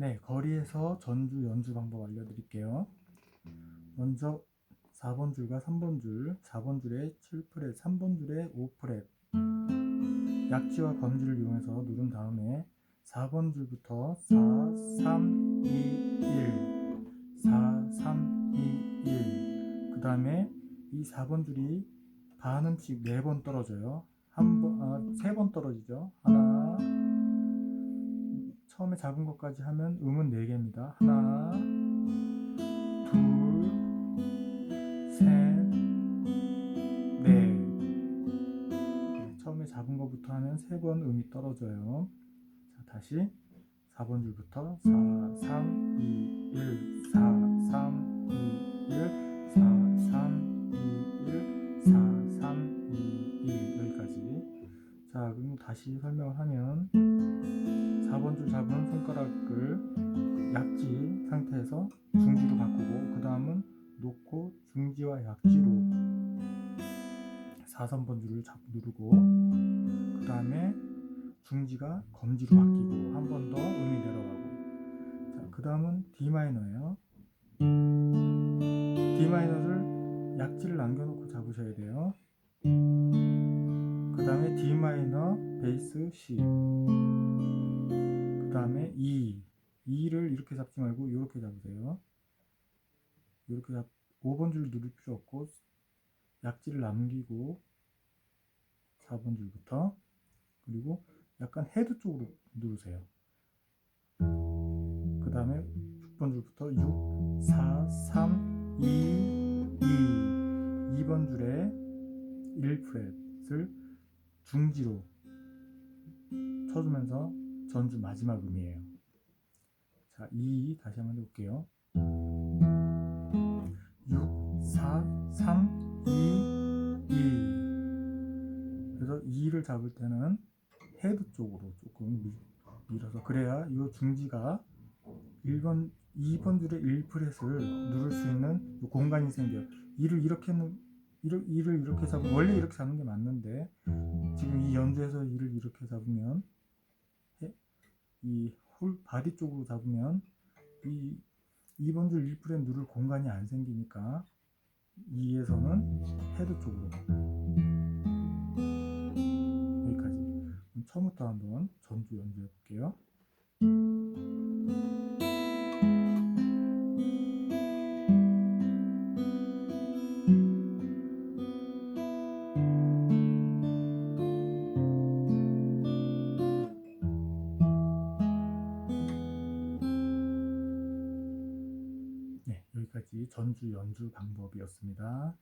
네, 거리에서 전주 연주 방법 알려드릴게요. 먼저 4번 줄과 3번 줄, 4번 줄에 7프렛, 3번 줄에 5프렛. 약지와 검지를 이용해서 누른 다음에 4번 줄부터 4, 3, 2, 1, 4, 3, 2, 1. 그 다음에 이 4번 줄이 반음씩 4번 떨어져요. 한 번, 아, 3번 떨어지죠. 하나, 처음에 잡은 것까지 하면 음은 4개입니다. 하나, 둘, 셋, 넷. 네, 처음에 잡은 것부터 하면 3번 음이 떨어져요. 자, 다시 4번 줄부터 4, 3, 2, 1, 4, 3, 2, 1, 4, 3, 2, 1, 4, 3, 2, 1 여기까지. 자, 그럼 다시 설명을 하면 4번 줄 잡은 손가락을 약지 상태에서 중지로 바꾸고 그 다음은 놓고 중지와 약지로 4선 번 줄을 잡 누르고 그 다음에 중지가 검지로 바뀌고 한 번 더 음이 내려가고. 자, 그 다음은 D 마이너예요. D 마이너를 약지를 남겨놓고 잡으셔야 돼요. 그 다음에 D 마이너 베이스 C 그 다음에 E 2를 이렇게 잡지 말고 이렇게 잡으세요. 이렇게 잡 5번 줄 누를 필요 없고 약지를 남기고 4번 줄부터 그리고 약간 헤드 쪽으로 누르세요. 그 다음에 6번 줄부터 6 4 3 2 2 2번 줄에 1프렛을 중지로 쳐주면서 전주 마지막 음이에요. 자, 2 다시 한번 해볼게요. 6, 4, 3, 2, 2. 그래서 2를 잡을 때는 헤드 쪽으로 조금 밀- 밀어서 그래야 이 중지가 1번, 2번 줄에 1프렛을 누를 수 있는 요 공간이 생겨요. 2를 이렇게 놓- 이를, 이를 이렇게 잡으면 원래 이렇게 잡는 게 맞는데 지금 이 연주에서 이를 이렇게 잡으면 해- 이 홀 바디 쪽으로 잡으면 이 2번 줄 1프렛 누를 공간이 안 생기니까 2에서는 헤드 쪽으로. 여기까지. 처음부터 한번 전주 연주해 볼게요. 전주 연주 방법이었습니다.